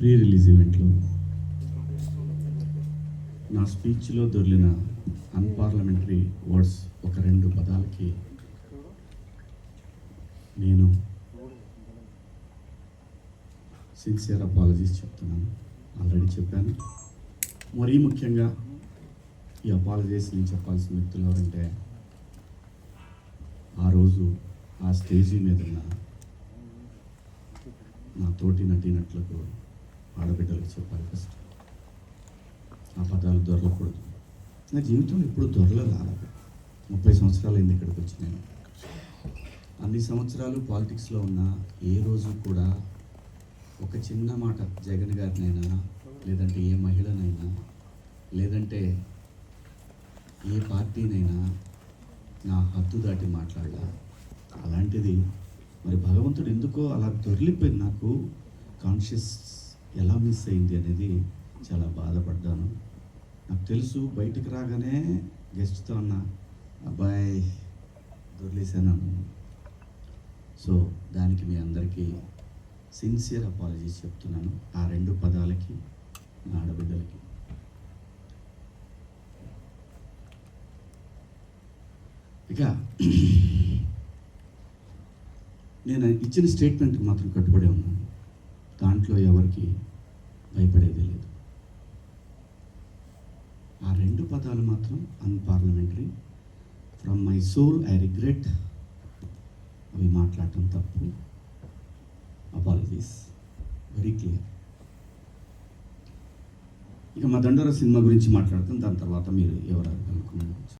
Pre release ఈవెంట్లో నా స్పీచ్లో దొరికిన అన్పార్లమెంటరీ వర్డ్స్ ఒక రెండు పదాలకి నేను సిన్సియర్ అపాలజీస్ చెప్తున్నాను. ఆల్రెడీ చెప్పాను. మరీ ముఖ్యంగా ఈ అపాలజీస్ నేను చెప్పాల్సిన వ్యక్తులు ఎవరంటే ఆ రోజు ఆ స్టేజీ మీద ఉన్న నా తోటి నటీనట్లకు ఆడబిడ్డలకు చెప్పాలి ఫస్ట్. ఆ పదాలు దొరలకూడదు. నా జీవితంలో ఎప్పుడు దొరలేదు అలాగ ముప్పై సంవత్సరాలు అయింది ఇక్కడికి వచ్చి నేను. అన్ని సంవత్సరాలు పాలిటిక్స్లో ఉన్న ఏ రోజు కూడా ఒక చిన్న మాట జగన్ గారినైనా లేదంటే ఏ మహిళనైనా లేదంటే ఏ పార్టీనైనా నా హద్దు దాటి మాట్లాడాల అలాంటిది మరి భగవంతుడు ఎందుకో అలా దొరిలిపోయింది నాకు కాన్షియస్ ఎలా మిస్ అయింది అనేది చాలా బాధపడ్డాను. నాకు తెలుసు బయటకు రాగానే గెస్ట్తో అన్న అబ్బాయి దొరిలేశాను సో దానికి మీ అందరికీ సిన్సియర్ అపాలజీస్ చెప్తున్నాను ఆ రెండు పదాలకి నా ఆడబిడ్డలకి. ఇక నేను ఇచ్చిన స్టేట్మెంట్కి మాత్రం కట్టుబడి ఉన్నాను. దాంట్లో ఎవరికి భయపడేది లేదు. ఆ రెండు పదాలు మాత్రం unparliamentary from my soul I regret అవి మాట్లాడటం తప్పు. అపాలజీస్ వెరీ క్లియర్ ఇక మా దండోర సినిమా గురించి మాట్లాడతాం. దాని తర్వాత మీరు ఎవరు అనుకున్నారు?